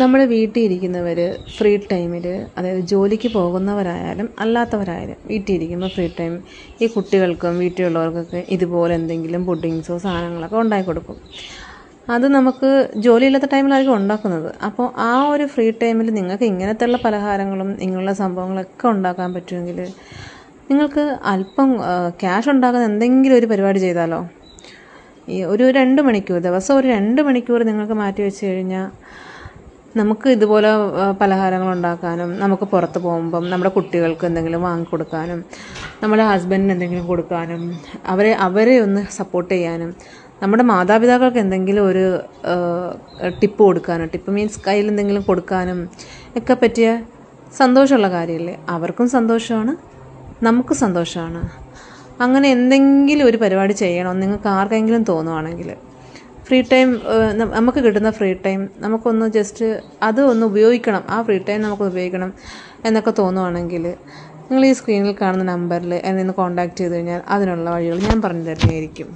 നമ്മൾ വീട്ടിൽ ഇരിക്കുന്നവർ ഫ്രീ ടൈമിൽ അതായത് ജോലിക്ക് പോകുന്നവരായാലും അല്ലാത്തവരായാലും വീട്ടിൽ ഇരിക്കുമ്പോൾ ഫ്രീ ടൈം ഈ കുട്ടികൾക്കും വീട്ടിലുള്ളവർക്കൊക്കെ ഇതുപോലെ എന്തെങ്കിലും പുഡിങ്സോ സാധനങ്ങളൊക്കെ ഉണ്ടാക്കി കൊടുക്കും. അത് നമുക്ക് ജോലിയില്ലാത്ത ടൈമിലായിരിക്കും ഉണ്ടാക്കുന്നത്. അപ്പോൾ ആ ഒരു ഫ്രീ ടൈമിൽ നിങ്ങൾക്ക് ഇങ്ങനത്തെയുള്ള പലഹാരങ്ങളും ഇങ്ങനെയുള്ള സംഭവങ്ങളൊക്കെ ഉണ്ടാക്കാൻ പറ്റുമെങ്കിൽ നിങ്ങൾക്ക് അല്പം ക്യാഷ് ഉണ്ടാക്കുന്ന എന്തെങ്കിലും ഒരു പരിപാടി ചെയ്താലോ? ഒരു രണ്ട് മണിക്കൂർ ദിവസം ഒരു രണ്ട് മണിക്കൂർ നിങ്ങൾക്ക് മാറ്റി വെച്ച് കഴിഞ്ഞാൽ നമുക്ക് ഇതുപോലെ പലഹാരങ്ങൾ ഉണ്ടാക്കാനും നമുക്ക് പുറത്ത് പോകുമ്പം നമ്മുടെ കുട്ടികൾക്ക് എന്തെങ്കിലും വാങ്ങിക്കൊടുക്കാനും നമ്മുടെ ഹസ്ബൻഡിന് എന്തെങ്കിലും കൊടുക്കാനും അവരെ അവരെ ഒന്ന് സപ്പോർട്ട് ചെയ്യാനും നമ്മുടെ മാതാപിതാക്കൾക്ക് എന്തെങ്കിലും ഒരു ടിപ്പ് കൊടുക്കാനും ടിപ്പ് മീൻസ് കയ്യിൽ എന്തെങ്കിലും കൊടുക്കാനും ഒക്കെ പറ്റിയ സന്തോഷമുള്ള കാര്യമല്ലേ? അവർക്കും സന്തോഷമാണ് നമുക്ക് സന്തോഷമാണ്. അങ്ങനെ എന്തെങ്കിലും ഒരു പരിപാടി ചെയ്യണം നിങ്ങൾക്ക് ആർക്കെങ്കിലും തോന്നുവാണെങ്കിൽ ഫ്രീ ടൈം നമുക്ക് കിട്ടുന്ന ഫ്രീ ടൈം നമുക്കൊന്ന് ജസ്റ്റ് അത് ഒന്ന് ഉപയോഗിക്കണം. ആ ഫ്രീ ടൈം നമുക്ക് ഉപയോഗിക്കണം എന്നൊക്കെ തോന്നുവാണെങ്കിൽ നിങ്ങൾ ഈ സ്ക്രീനിൽ കാണുന്ന നമ്പറിൽ എന്നെ ഒന്ന് കോൺടാക്റ്റ് ചെയ്ത് കഴിഞ്ഞാൽ അതിനുള്ള വഴികൾ ഞാൻ പറഞ്ഞു തരുന്നതായിരിക്കും.